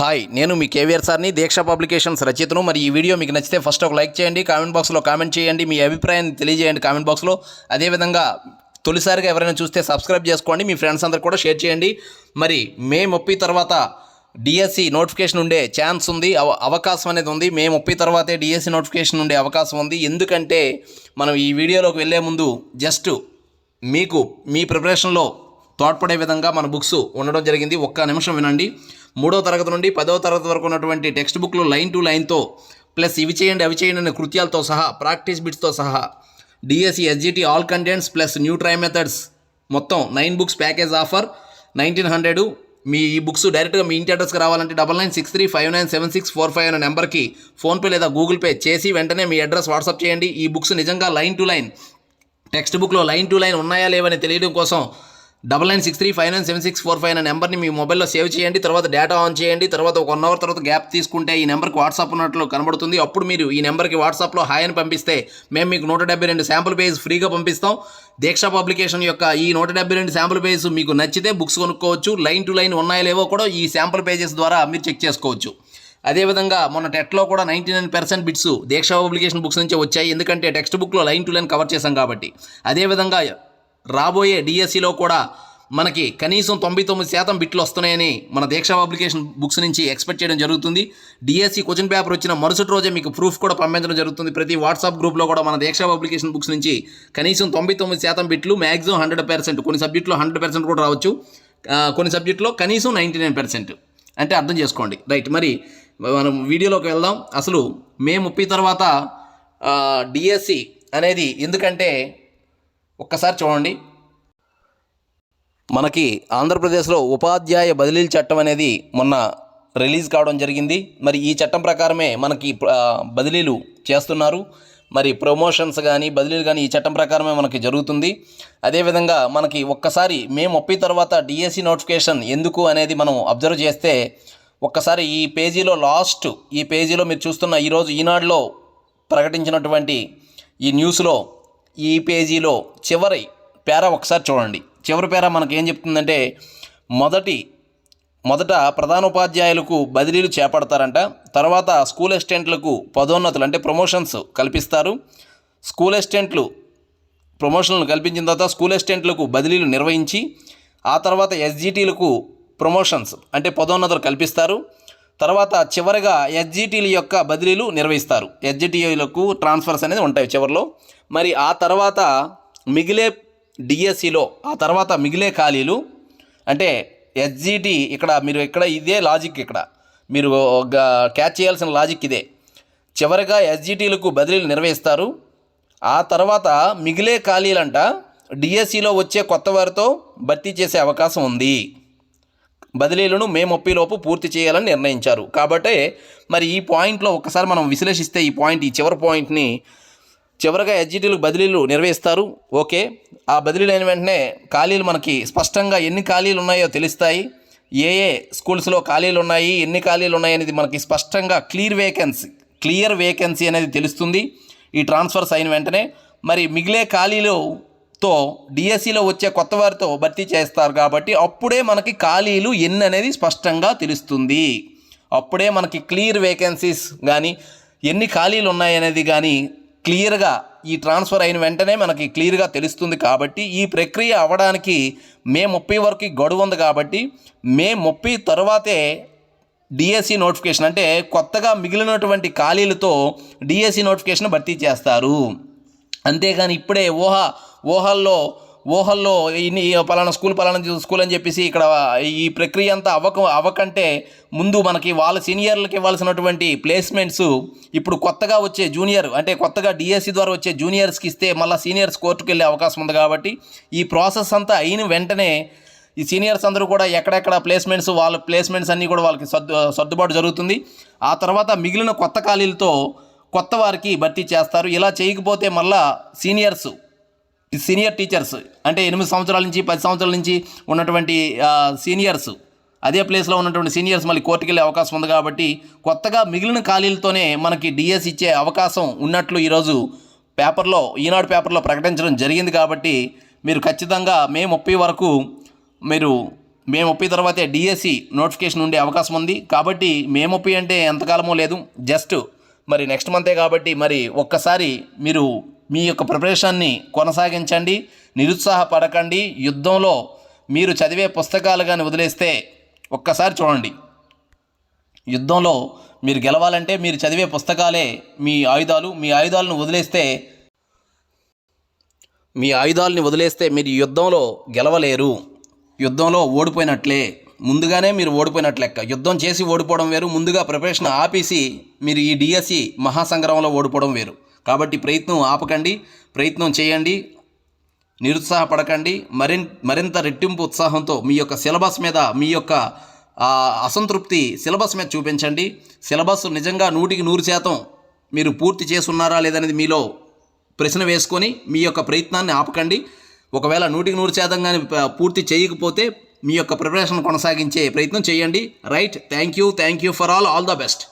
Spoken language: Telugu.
హాయ్ నేను మీ కేవీఆర్ సార్ని దీక్ష పబ్లికేషన్స్ రచయితను. మరి ఈ వీడియో మీకు నచ్చితే ఫస్ట్ ఒక లైక్ చేయండి కామెంట్ బాక్స్లో కామెంట్ చేయండి మీ అభిప్రాయాన్ని తెలియజేయండి కామెంట్ బాక్స్లో. అదేవిధంగా తొలిసారిగా ఎవరైనా చూస్తే సబ్స్క్రైబ్ చేసుకోండి మీ ఫ్రెండ్స్ అందరు కూడా షేర్ చేయండి. మరి మే ముప్పై తర్వాత డిఎస్సి నోటిఫికేషన్ ఉండే ఛాన్స్ ఉంది అవ అవకాశం అనేది ఉంది. మే ముప్పై తర్వాతే డిఎస్సి నోటిఫికేషన్ ఉండే అవకాశం ఉంది. ఎందుకంటే మనం ఈ వీడియోలోకి వెళ్ళే ముందు జస్ట్ మీకు మీ ప్రిపరేషన్లో తోడ్పడే విధంగా మన బుక్స్ ఉండడం జరిగింది. ఒక్క నిమిషం వినండి. మూడో తరగతి నుండి పదవ తరగతి వరకు ఉన్నటువంటి టెక్స్ట్ బుక్లు లైన్ టు లైన్తో ప్లస్ ఇవి చేయండి అవి చేయండి అనే కృత్యాలతో సహా ప్రాక్టీస్ బిట్స్తో సహా DSC SGT all contents plus new try methods మొత్తం nine books package offer nineteen hundred. మీ ఈ బుక్స్ డైరెక్ట్గా మీ ఇంటి అడ్రస్కి రావాలంటే double nine six three five nine seven six four five అనే నెంబర్కి ఫోన్పే లేదా గూగుల్ పే చేసి వెంటనే మీ అడ్రస్ వాట్సాప్ చేయండి. ఈ బుక్స్ నిజంగా లైన్ టు లైన్ టెక్స్ట్ బుక్లో లైన్ టు లైన్ ఉన్నాయా లేవని తెలియడం కోసం double nine six three five nine seven six four five అనే నెంబర్ని మీ మొబైల్లో సేవ్ చేయండి తర్వాత డేటా ఆన్ చేయండి తర్వాత ఒక వన్ అవర్ తర్వాత గ్యాప్ తీసుకుంటే ఈ నెంబర్కి వాట్సాప్ ఉన్నట్లు కనబడుతుంది. అప్పుడు మీరు ఈ నెంబర్కి వాట్సాప్లో హాయ్ అని పంపిస్తే మేము మీకు నూట డెబ్బై రెండు శాంపుల్ పేజ్ ఫ్రీగా పంపిస్తాం. దీక్ష పబ్లికేషన్ యొక్క ఈ నూట డెబ్బై రెండు శాంపుల్ పేజ్ మీకు నచ్చితే బుక్స్ కొనుక్కోవచ్చు. లైన్ టు లైన్ ఉన్నాయో లేవో కూడా ఈ శాంపుల్ పేజెస్ ద్వారా మీరు చెక్ చేసుకోవచ్చు. అదేవిధంగా మొన్న టెట్లో కూడా ninety nine percent bits Deeksha publication books నుంచే వచ్చాయి. ఎందుకంటే టెక్స్ట్ బుక్లో లైన్ టు లైన్ కవర్ చేశాం కాబట్టి. అదేవిధంగా రాబోయే డిఎస్సిలో కూడా మనకి కనీసం తొంభై తొమ్మిది శాతం బిట్లు వస్తున్నాయని మన దీక్ష పబ్లికేషన్ బుక్స్ నుంచి ఎక్స్పెక్ట్ చేయడం జరుగుతుంది. డిఎస్సి క్వశ్చన్ పేపర్ వచ్చిన మరుసటి రోజే మీకు ప్రూఫ్ కూడా పంపించడం జరుగుతుంది. ప్రతి వాట్సాప్ గ్రూప్లో కూడా మన దీక్ష పబ్లికేషన్ బుక్స్ నుంచి కనీసం తొంభై తొమ్మిది శాతం బిట్లు మ్యాక్సిమం హండ్రెడ్ పర్సెంట్ కొన్ని సబ్జెక్టులో హండ్రెడ్ పర్సెంట్ కూడా రావచ్చు. కొన్ని సబ్జెక్టులో కనీసం నైంటీ నైన్ పర్సెంట్. అంటే అర్థం చేసుకోండి. రైట్ మరి మనం వీడియోలోకి వెళ్దాం. అసలు మే ముప్పై తర్వాత డిఎస్సి అనేది ఎందుకంటే ఒక్కసారి చూడండి. మనకి ఆంధ్రప్రదేశ్లో ఉపాధ్యాయ బదిలీల చట్టం అనేది మొన్న రిలీజ్ కావడం జరిగింది. మరి ఈ చట్టం ప్రకారమే మనకి బదిలీలు చేస్తున్నారు. మరి ప్రమోషన్స్ కానీ బదిలీలు కానీ ఈ చట్టం ప్రకారమే మనకి జరుగుతుంది. అదేవిధంగా మనకి ఒక్కసారి మే ముప్పై తర్వాత డిఎస్సి నోటిఫికేషన్ ఎందుకు అనేది మనం అబ్జర్వ్ చేస్తే ఒక్కసారి ఈ పేజీలో లాస్ట్ ఈ పేజీలో మీరు చూస్తున్న ఈరోజు ఈనాడులో ప్రకటించినటువంటి ఈ న్యూస్లో ఈ పేజీలో చివరి పేర ఒకసారి చూడండి. చివరి పేర మనకు ఏం చెప్తుందంటే మొదటి మొదట ప్రధానోపాధ్యాయులకు బదిలీలు చేపడతారంట. తర్వాత స్కూల్ అసిస్టెంట్లకు పదోన్నతులు అంటే ప్రమోషన్స్ కల్పిస్తారు. స్కూల్ అసిస్టెంట్లు ప్రమోషన్లు కల్పించిన తర్వాత స్కూల్ అసిస్టెంట్లకు బదిలీలు నిర్వహించి ఆ తర్వాత ఎస్జిటీలకు ప్రమోషన్స్ అంటే పదోన్నతులు కల్పిస్తారు. తర్వాత చివరిగా ఎస్జిటీల యొక్క బదిలీలు నిర్వహిస్తారు. ఎస్జిటీలకు ట్రాన్స్ఫర్స్ అనేది ఉంటాయి చివరిలో. మరి ఆ తర్వాత మిగిలే డిఎస్సిలో ఆ తర్వాత మిగిలే ఖాళీలు అంటే ఎస్జిటి ఇక్కడ మీరు ఇక్కడ ఇదే లాజిక్ ఇక్కడ. మీరు క్యాచ్ చేయాల్సిన లాజిక్ ఇదే. చివరిగా ఎస్జిటీలకు బదిలీలు నిర్వహిస్తారు. ఆ తర్వాత మిగిలే ఖాళీలంట డిఎస్సిలో వచ్చే కొత్త వారితో భర్తీ చేసే అవకాశం ఉంది. బదిలీలను మే ముప్పైలోపు పూర్తి చేయాలని నిర్ణయించారు. కాబట్టి మరి ఈ పాయింట్లో ఒకసారి మనం విశ్లేషిస్తే ఈ పాయింట్ ఈ చివరి పాయింట్ని చివరగా ఎస్జిటీలకు బదిలీలు నిర్వహిస్తారు. ఓకే ఆ బదిలీలు అయిన వెంటనే ఖాళీలు మనకి స్పష్టంగా ఎన్ని ఖాళీలు ఉన్నాయో తెలుస్తాయి. ఏ ఏ స్కూల్స్లో ఖాళీలు ఉన్నాయి ఎన్ని ఖాళీలు ఉన్నాయి అనేది మనకి స్పష్టంగా క్లియర్ వేకెన్సీ క్లియర్ వేకెన్సీ అనేది తెలుస్తుంది ఈ ట్రాన్స్ఫర్స్ అయిన వెంటనే. మరి మిగిలే తో డిఎస్సిలో వచ్చే కొత్త వారితో భర్తీ చేస్తారు కాబట్టి అప్పుడే మనకి ఖాళీలు ఎన్ని అనేది స్పష్టంగా తెలుస్తుంది. అప్పుడే మనకి క్లియర్ వేకెన్సీస్ కానీ ఎన్ని ఖాళీలు ఉన్నాయనేది కానీ క్లియర్గా ఈ ట్రాన్స్ఫర్ అయిన వెంటనే మనకి క్లియర్గా తెలుస్తుంది కాబట్టి ఈ ప్రక్రియ అవ్వడానికి మే ముప్పై వరకు గడువు ఉంది కాబట్టి మే ముప్పై తర్వాతే డిఎస్సి నోటిఫికేషన్ అంటే కొత్తగా మిగిలినటువంటి ఖాళీలతో డిఎస్సి నోటిఫికేషన్ భర్తీ చేస్తారు. అంతేగాని ఇప్పుడే ఊహ ఊహల్లో ఊహల్లో ఇన్ని పలానా స్కూల్ పలానా స్కూల్ అని చెప్పేసి ఇక్కడ ఈ ప్రక్రియ అంతా అవ్వక అవ్వకంటే ముందు మనకి వాళ్ళ సీనియర్లకు ఇవ్వాల్సినటువంటి ప్లేస్మెంట్స్ ఇప్పుడు కొత్తగా వచ్చే జూనియర్ అంటే కొత్తగా డిఎస్సి ద్వారా వచ్చే జూనియర్స్కి ఇస్తే మళ్ళీ సీనియర్స్ కోర్టుకు వెళ్ళే అవకాశం ఉంది కాబట్టి ఈ ప్రాసెస్ అంతా అయిన వెంటనే ఈ సీనియర్స్ అందరూ కూడా ఎక్కడెక్కడ ప్లేస్మెంట్స్ వాళ్ళ ప్లేస్మెంట్స్ అన్నీ కూడా వాళ్ళకి సర్దు సర్దుబాటు జరుగుతుంది. ఆ తర్వాత మిగిలిన కొత్త ఖాళీలతో కొత్త వారికి భర్తీ చేస్తారు. ఇలా చేయకపోతే మళ్ళా సీనియర్స్ సీనియర్ టీచర్స్ అంటే ఎనిమిది సంవత్సరాల నుంచి పది సంవత్సరాల నుంచి ఉన్నటువంటి సీనియర్స్ అదే ప్లేస్లో ఉన్నటువంటి సీనియర్స్ మళ్ళీ కోర్టుకు వెళ్ళే అవకాశం ఉంది కాబట్టి కొత్తగా మిగిలిన ఖాళీలతోనే మనకి డిఎస్ ఇచ్చే అవకాశం ఉన్నట్లు ఈరోజు పేపర్లో ఈనాడు పేపర్లో ప్రకటించడం జరిగింది కాబట్టి మీరు ఖచ్చితంగా మే ముప్పై వరకు మీరు మే ముప్పై తర్వాతే డిఎస్సి నోటిఫికేషన్ ఉండే అవకాశం ఉంది. కాబట్టి మే ముప్పై అంటే ఎంతకాలమో లేదు. జస్ట్ మరి నెక్స్ట్ మంతే కాబట్టి మరి ఒక్కసారి మీరు మీ యొక్క ప్రిపరేషన్ని కొనసాగించండి నిరుత్సాహపడకండి. యుద్ధంలో మీరు చదివే పుస్తకాలు కానీ వదిలేస్తే ఒక్కసారి చూడండి. యుద్ధంలో మీరు గెలవాలంటే మీరు చదివే పుస్తకాలే మీ ఆయుధాలు మీ ఆయుధాలను వదిలేస్తే మీ ఆయుధాలని వదిలేస్తే మీరు యుద్ధంలో గెలవలేరు. యుద్ధంలో ఓడిపోయినట్లే. ముందుగానే మీరు ఓడిపోయినట్లు లెక్క. యుద్ధం చేసి ఓడిపోవడం వేరు ముందుగా ప్రిపరేషన్ ఆపేసి మీరు ఈ డిఎస్సి మహాసంగ్రామంలో ఓడిపోవడం వేరు. కాబట్టి ప్రయత్నం ఆపకండి ప్రయత్నం చేయండి నిరుత్సాహపడకండి మరిన్ మరింత రెట్టింపు ఉత్సాహంతో మీ యొక్క సిలబస్ మీద మీ యొక్క అసంతృప్తి సిలబస్ మీద చూపించండి. సిలబస్ నిజంగా నూటికి నూరు శాతం మీరు పూర్తి చేసున్నారా లేదనేది మీలో ప్రశ్న వేసుకొని మీ యొక్క ప్రయత్నాన్ని ఆపకండి. ఒకవేళ నూటికి నూరు శాతం కానీ పూర్తి చేయకపోతే మీ యొక్క ప్రిపరేషన్ కొనసాగించే ప్రయత్నం చేయండి. Right thank you thank you for all all the best